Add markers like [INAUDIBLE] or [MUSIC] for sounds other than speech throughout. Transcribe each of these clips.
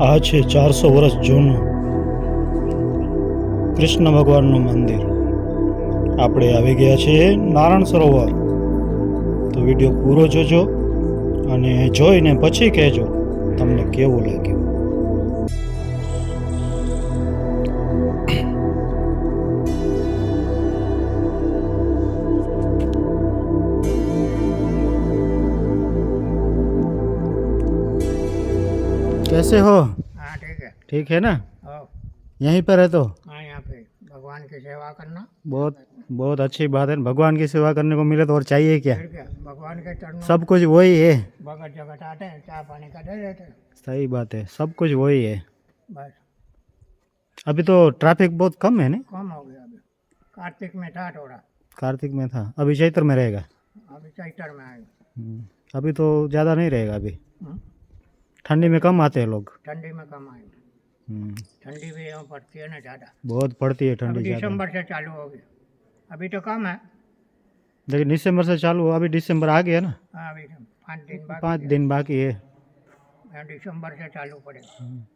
આ છે ચારસો વર્ષ જૂનું કૃષ્ણ ભગવાનનું મંદિર. આપણે આવી ગયા છીએ નારાયણ સરોવર. તો વીડિયો પૂરો જોજો અને જોઈને પછી કહેજો તમને કેવું લાગ્યું. कैसे हो। हाँ ठीक है। ठीक है ना? यहीं पर है तो? हाँ यहाँ पे। भगवान की सेवा करना। बहुत बहुत अच्छी बात है। भगवान की सेवा करने को मिले तो और चाहिए क्या? भगवान के चरणों सब कुछ वही है। भगत जगत आते हैं चाय पानी का दे देते सही बात है। सब कुछ वही है। बस। अभी तो ट्रैफ़िक बहुत कम है ना? कम हो गया अभी। कार्तिक में था थोड़ा। कार्तिक में था। अभी चैत्र में रहेगा? अभी चैतर में आए हम्म, अभी तो ज़्यादा नहीं रहेगा अभी। हम्म, ठंडी में कम आते हैं लोग। ठंडी में कम आए हम्म, ठंडी भी यहाँ पड़ती है ना ज़्यादा। बहुत पड़ती है ठंडी दिसंबर से चालू होगी अभी तो कम है। लेकिन दिसंबर से चालू अभी दिसंबर आ गया ना? हाँ अभी तो पाँच दिन पाँच दिन बाकी है। दिसंबर से चालू पड़ेगा।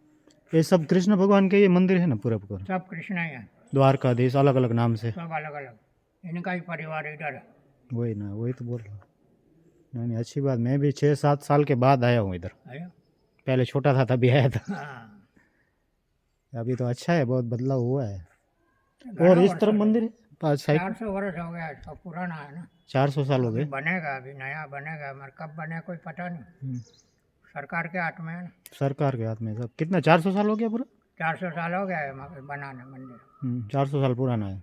ये सब कृष्ण भगवान के ये मंदिर है ना पूरे पूरे? सब कृष्ण ही है। द्वारकाधीश अलग अलग नाम से। सब अलग अलग इनका ही परिवार इधर है। वही ना वही तो बोल रहा हूँ। नहीं अच्छी बात। मैं भी छः सात साल के बाद आया हूँ इधर। ना? पहले छोटा था तभी आया था। हाँ। अभी तो अच्छा है बहुत बदलाव हुआ है। और इस तरफ़ मंदिर है चार सौ वर्ष हो गया पुराना है ना। चार सौ साल हो गए। बनेगा अभी नया बनेगा मगर कब बने कोई पता नहीं। हम्म, सरकार के हाथ में है ना। सरकार के हाथ में सब। कितना चार सौ साल हो गया पूरा? चार सौ साल हो गया है बनाने मंदिर। चार सौ साल पुराना है।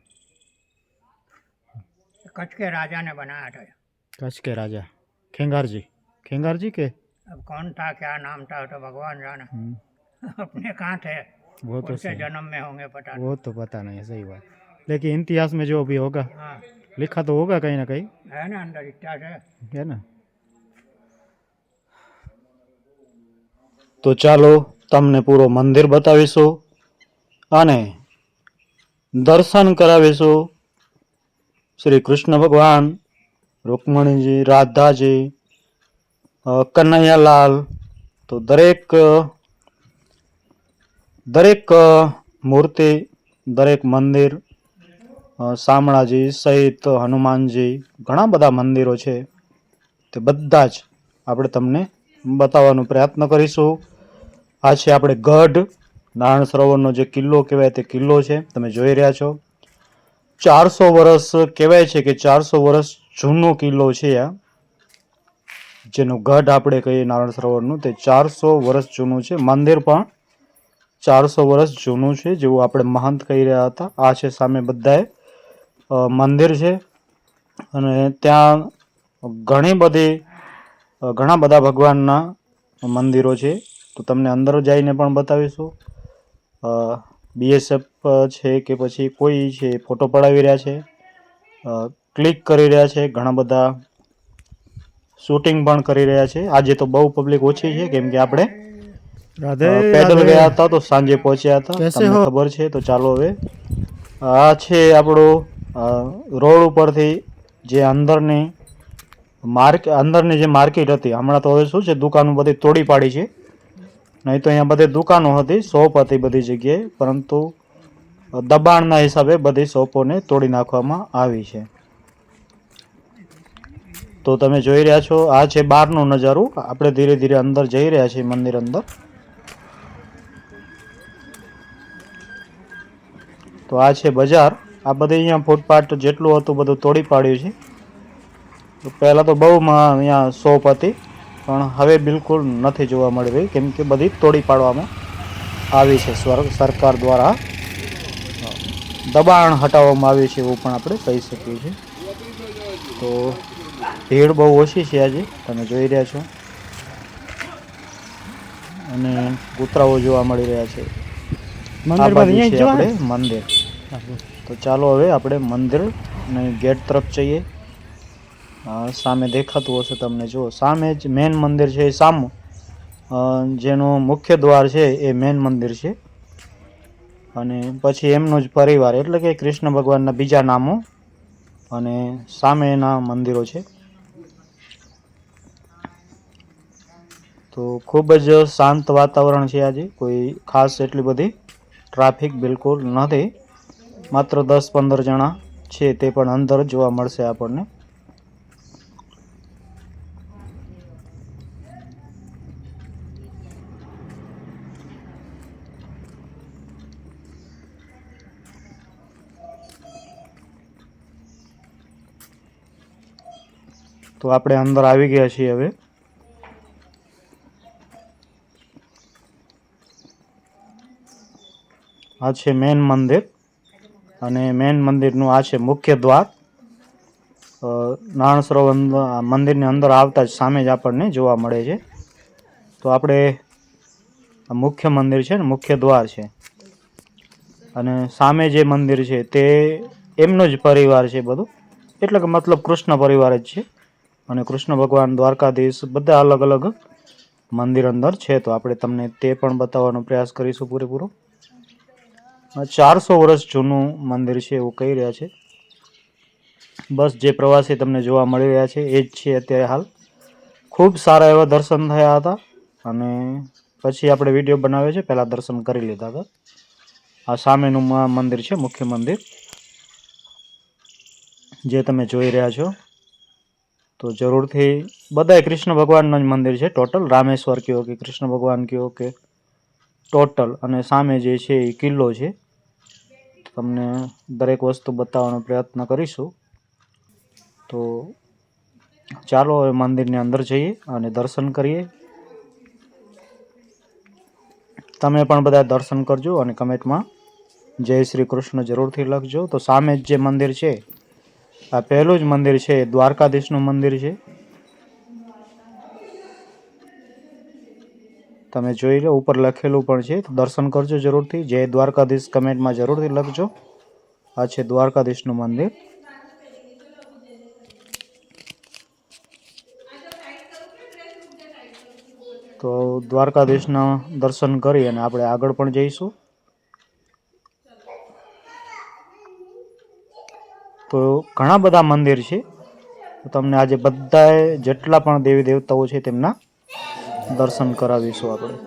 कच्छ के राजा ने बनाया था। कच्छ के राजा। खेंगार जी। खेंगार जी के अब कौन था क्या नाम था वो तो भगवान जाने हम्म, [LAUGHS] अपने कहाँ थे वो तो उनके सही जन्म में होंगे पता नहीं वो तो पता नहीं है सही बात लेकिन इतिहास में जो भी होगा हाँ लिखा तो होगा कहीं ना कहीं है ना अंदर इतिहास है है ना તો ચાલો તમને પૂરો મંદિર બતાવીશું અને દર્શન કરાવીશું શ્રી કૃષ્ણ ભગવાન રૂકમણીજી રાધાજી અ, કનૈયાલાલ. તો દરેક દરેક મૂર્તિ, દરેક મંદિર શામળાજી સહિત હનુમાનજી, ઘણા બધા મંદિરો છે. તે બધા જ આપણે તમને બતાવવાનો પ્રયત્ન કરીશું. આ છે આપણે ગઢ. નારાયણ સરોવરનો જે કિલ્લો કહેવાય તે કિલ્લો છે. તમે જોઈ રહ્યા છો. ચારસો વર્ષ કહેવાય છે કે ચારસો વર્ષ જૂનો કિલ્લો છે આ. જેનું ગઢ આપણે કહીએ નારાયણ સરોવરનું, તે ચારસો વર્ષ જૂનું છે. મંદિર પણ ચારસો વર્ષ જૂનું છે, જેવું આપણે મહંત કહી રહ્યા હતા. આ છે સામે બધાએ મંદિર છે. અને ત્યાં ઘણી બધી ઘણા બધા ભગવાનના મંદિરો છે. તો તમને અંદર જઈને પણ બતાવીશું. બીએસએફ છે કે પછી કોઈ છે ફોટો પડાવી રહ્યા છે. ક્લિક કરી રહ્યા છે ઘણા બધા શૂટિંગ પણ કરી રહ્યા છે. આજે તો બહુ પબ્લિક ઓછી છે કેમ કે આપણે રાધે પેડલ ગયા હતા તો સાંજે પહોંચ્યા હતા. તમને ખબર છે તો ચાલો હવે. આ છે આપણો રોડ ઉપરથી જે અંદરની માર્કેટ અંદરની જે માર્કેટ હતી હમણાં તો હવે શું છે દુકાનો બધી તોડી પાડી છે. નહીં તો અહીંયા બધી દુકાનો હતી શોપ હતી બધી જગ્યાએ પરંતુ દબાણના હિસાબે બધી શોપોને તોડી નાખવામાં આવી છે. તો તમે જોઈ રહ્યા છો, આ છે બહારનો નજારો. આપણે ધીરે ધીરે અંદર જઈ રહ્યા છીએ મંદિર અંદર. તો આ છે બજાર. આ બધે અહીંયા ફૂટપાથ જેટલું હતું બધું તોડી પાડ્યું છે. પહેલાં તો બહુ અહીંયા શોપ હતી, પણ હવે બિલકુલ નથી જોવા મળી રહી, કેમ કે બધી તોડી પાડવામાં આવી છે સ્વર- સરકાર દ્વારા. દબાણ હટાવવામાં આવ્યું છે એવું પણ આપણે કહી શકીએ છીએ. તો ભીડ બહુ ઓછી છે આજે તમે જોઈ રહ્યા છો. અને કૂતરાઓ જોવા મળી રહ્યા છે. આપણે મંદિર. તો ચાલો હવે આપણે મંદિર ને ગેટ તરફ જઈએ. સામે દેખાતું હશે તમને. જુઓ સામે જ મેન મંદિર છે એ સામું. જેનું મુખ્ય દ્વાર છે એ મેન મંદિર છે. અને પછી એમનો જ પરિવાર એટલે કે કૃષ્ણ ભગવાનના બીજા નામો અને સામેના મંદિરો છે. તો ખૂબ જ શાંત વાતાવરણ છે આજે. કોઈ ખાસ એટલી બધી ટ્રાફિક બિલકુલ નથી. માત્ર દસ પંદર જણા છે તે પણ અંદર જોવા મળશે આપણને. તો આપણે અંદર આવી ગયા છીએ હવે. આ છે મેન મંદિર. અને મેન મંદિરનું આ છે મુખ્ય દ્વાર. નારાયણ સરોવર મંદિરની અંદર આવતા જ સામે જ આપણને જોવા મળે છે. તો આપણે મુખ્ય મંદિર છે ને, મુખ્ય દ્વાર છે. અને સામે જે મંદિર છે તે એમનો જ પરિવાર છે બધું. એટલે કે મતલબ કૃષ્ણ પરિવાર જ છે. અને કૃષ્ણ ભગવાન દ્વારકાધીશ બધા અલગ અલગ મંદિર અંદર છે. તો આપણે તમને તે પણ બતાવવાનો પ્રયાસ કરીશું પૂરેપૂરો. ચારસો વર્ષ જૂનું મંદિર છે એવું કહી રહ્યા છે. બસ જે પ્રવાસી તમને જોવા મળી રહ્યા છે, એ જ છે અત્યારે હાલ. ખૂબ સારા એવા દર્શન થયા હતા અને પછી આપણે વીડિયો બનાવ્યો છે, પહેલાં દર્શન કરી લીધા હતા. આ સામેનું મંદિર છે, મુખ્ય મંદિર. જે તમે જોઈ રહ્યા છો, તો જરૂરથી બધાય કૃષ્ણ ભગવાનનું જ મંદિર છે ટોટલ. રામેશ્વર કયો કે કૃષ્ણ ભગવાન કયો કે ટોટલ. અને સામે જે છે એ કિલ્લો છે. તમને દરેક વસ્તુ બતાવવાનો પ્રયત્ન કરીશું. તો ચાલો હવે મંદિરની અંદર જઈએ અને દર્શન કરીએ. તમે પણ બધા દર્શન કરજો અને કમેન્ટમાં જય શ્રી કૃષ્ણ જરૂરથી લખજો. તો સામે જ જે મંદિર છે, આ પહેલું જ મંદિર છે દ્વારકાધીશનું મંદિર છે. તમે જોઈ લો, ઉપર લખેલું પણ છે. દર્શન કરજો જરૂરથી. જય દ્વારકાધીશ. કમેન્ટમાં જરૂરથી લખજો. આ છે દ્વારકાધીશનું મંદિર. તો દ્વારકાધીશના દર્શન કરી અને આપણે આગળ પણ જઈશું. તો ઘણા બધા મંદિર છે. તમને આજે બધાએ જેટલા પણ દેવી દેવતાઓ છે તેમના દર્શન કરાવીશું આપણે.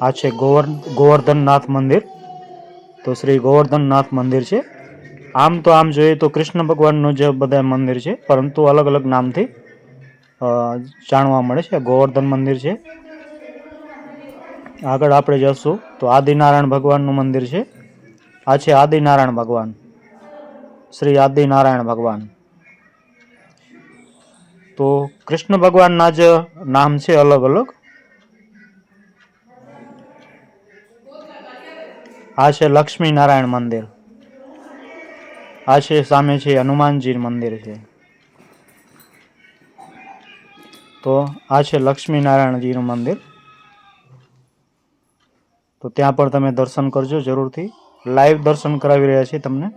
આ છે ગોવર્ ગોવર્ધનનાથ મંદિર. તો શ્રી ગોવર્ધનનાથ મંદિર છે. આમ તો આમ જોઈએ તો કૃષ્ણ ભગવાનનું જે બધા મંદિર છે, પરંતુ અલગ અલગ નામથી જાણવા મળે છે. ગોવર્ધન મંદિર છે. આગળ આપણે જશું. તો આદિનારાયણ ભગવાનનું મંદિર છે. આ છે આદિનારાયણ ભગવાન. શ્રી આદિનારાયણ ભગવાન. તો કૃષ્ણ ભગવાનના જ નામ છે અલગ અલગ. આ છે લક્ષ્મી નારાયણ મંદિર. આ છે સામે છે હનુમાનજી મંદિર છે. તો આ છે લક્ષ્મી નારાયણજીનું મંદિર. તો ત્યાં પણ તમે દર્શન કરજો જરૂરથી. લાઈવ દર્શન કરાવી રહ્યા છીએ તમને.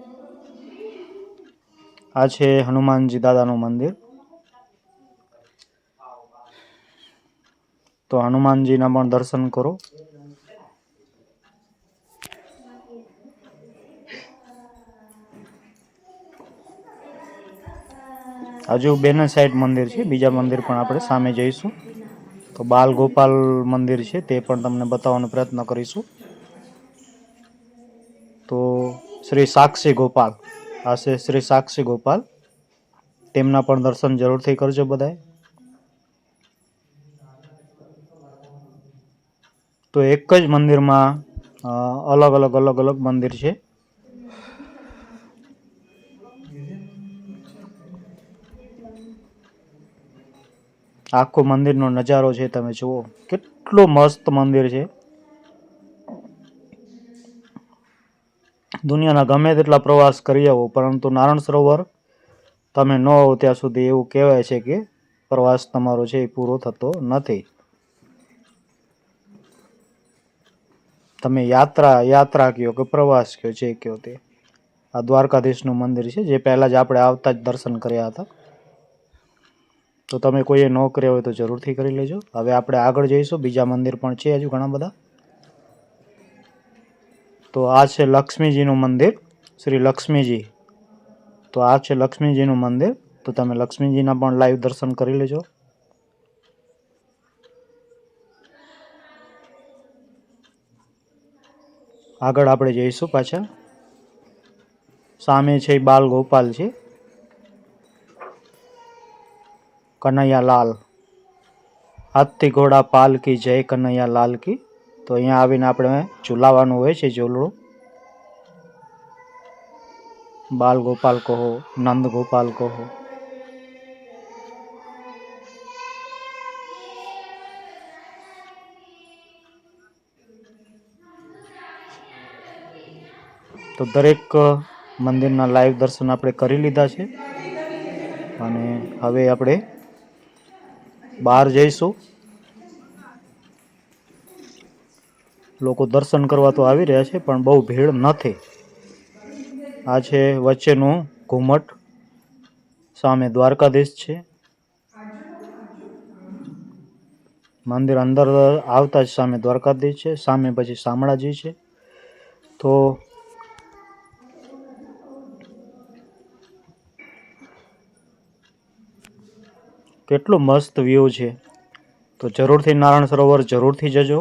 આ છે હનુમાનજી દાદાનું મંદિર. તો હનુમાનજીના પણ દર્શન કરો. હજુ બેને સાઈડ મંદિર છે, બીજા મંદિર પણ આપણે સામે જઈશું. તો બાલ ગોપાલ મંદિર છે, તે પણ તમને બતાવવાનો પ્રયત્ન કરીશું. તો શ્રી સાક્ષી ગોપાલ, આ છે શ્રી સાક્ષી ગોપાલ. તેમના પણ દર્શન જરૂરથી કરજો બધાએ તો એક જ મંદિરમાં અલગ અલગ અલગ અલગ મંદિર છે. આખો મંદિરનો નજારો છે, તમે જુઓ. કેટલો મસ્ત મંદિર છે. દુનિયાના ગમે તેટલા પ્રવાસ કરી આવો, પરંતુ નારાયણ સરોવર તમે ન આવો ત્યાં સુધી એવું કહેવાય છે કે પ્રવાસ તમારો છે એ પૂરો થતો નથી. તમે યાત્રા યાત્રા કયો કે પ્રવાસ કયો, જે કયો તે. આ દ્વારકાધીશનું મંદિર છે, જે પહેલાં જ આપણે આવતા જ દર્શન કર્યા હતા. તો તમે કોઈએ ન કર્યા હોય તો જરૂરથી કરી લેજો. હવે આપણે આગળ જઈશું. બીજા મંદિર પણ છે હજુ ઘણા બધા. તો આ છે લક્ષ્મીજીનું મંદિર. શ્રી લક્ષ્મીજી. તો આ છે લક્ષ્મીજીનું મંદિર. તો તમે લક્ષ્મીજીના પણ લાઈવ દર્શન કરી લેજો. આગળ આપણે જઈશું પાછા. સામે છે બાલ ગોપાલ છે. કનૈયા લાલ હાથી ઘોડા પાલકી જય કનૈયા લાલ કી. તો અહીંયા આવીને આપણે ઝુલાવાનું હોય છે ઝૂલડું. બાલ ગોપાલ કહો નંદ ગોપાલ કહો. તો દરેક મંદિરના લાઈવ દર્શન આપણે કરી લીધા છે. અને હવે આપણે બહાર જઈશું. લોકો દર્શન કરવા તો આવી રહ્યા છે, પણ બહુ ભીડ નથી. આ છે વચ્ચેનું ઘુમટ. સામે દ્વારકાધીશ છે. મંદિર અંદર આવતા જ સામે દ્વારકાધીશ છે, સામે પછી શામળાજી છે. તો કેટલું મસ્ત વ્યૂ છે તો જરૂરથી નારાયણ સરોવર જરૂરથી જજો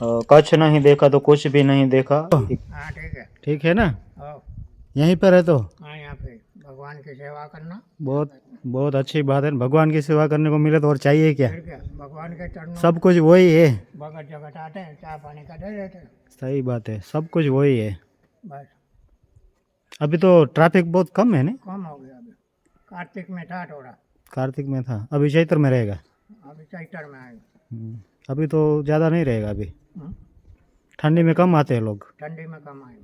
અ, કચ્છ નહીં દેખા તો कुछ भी नहीं देखा हाँ ठीक है ठीक है ना हो यहीं पर है तो हाँ यहाँ पे भगवान की सेवा करना बहुत बहुत अच्छी बात है भगवान की सेवा करने को मिले तो और चाहिए क्या फिर क्या भगवान के चरणों सब कुछ वही है भगत जगत आते हैं चाय पानी का दे देते हैं सही बात है सब कुछ वही है बस अभी तो ट्रैफिक बहुत कम है ना कम हो गया अभी कार्तिक में था थोड़ा कार्तिक में था। अभी चैत्र में रहेगा। अभी चैतर में आए हम्म, अभी तो ज़्यादा नहीं रहेगा अभी। हम्म, ठंडी में कम आते हैं लोग। ठंडी में कम आए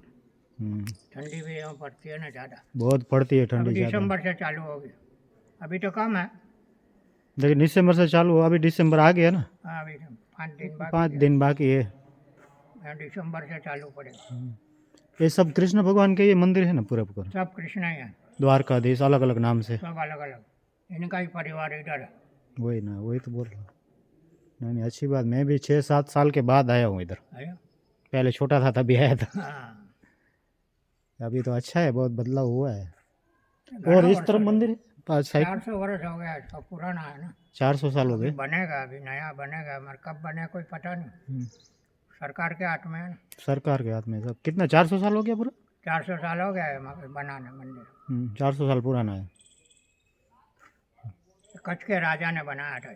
हम्म, ठंडी भी यहाँ पड़ती है ना ज़्यादा। बहुत पड़ती है ठंडी दिसंबर से चालू होगी अभी तो कम है। लेकिन दिसंबर से चालू हुआ अभी दिसंबर आ गया ना। हाँ अभी तो पाँच दिन पाँच दिन बाकी है। दिसंबर से चालू पड़ेगा। ये सब कृष्ण भगवान के ये मंदिर है ना पूरा पूरा? सब कृष्ण ही है। द्वारकाधीश अलग अलग नाम से। सब अलग अलग इनका ही परिवार इधर है। वही ना वही तो बोल रहा हूँ। नहीं नहीं अच्छी बात मैं भी छः सात साल के बाद आया हूँ इधर। ना? पहले छोटा था तभी आया था। हाँ। अभी तो अच्छा है बहुत बदलाव हुआ है। और इस तरफ़ मंदिर चार सौ वर्ष हो गया इसका पुराना है ना। चार सौ साल हो गए। बनेगा अभी नया बनेगा मगर कब बने कोई पता नहीं। हम्म, सरकार के हाथ में है ना। सरकार के हाथ में सब। कितना चार सौ साल हो गया पूरा? चार सौ साल हो गया है बनाने मंदिर। चार सौ साल पुराना है। कच्छ के राजा ने बनाया था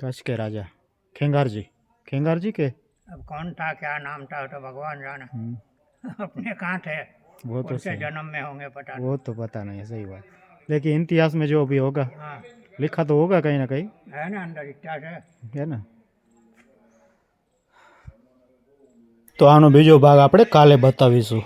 कच्छ के राजा खेंगार जी खेंगार जी के अब कौन था क्या नाम था तो भगवान जाने हम्म, [LAUGHS] अपने कहाँ थे वो तो उसके सही जन्म में होंगे पता नहीं वो तो पता नहीं है सही बात लेकिन इतिहास में जो भी होगा हाँ लिखा तो होगा कहीं ना कहीं है ना अंदर इतिहास है है ને તો આનો બીજો ભાગ આપણે કાલે બતાવીશું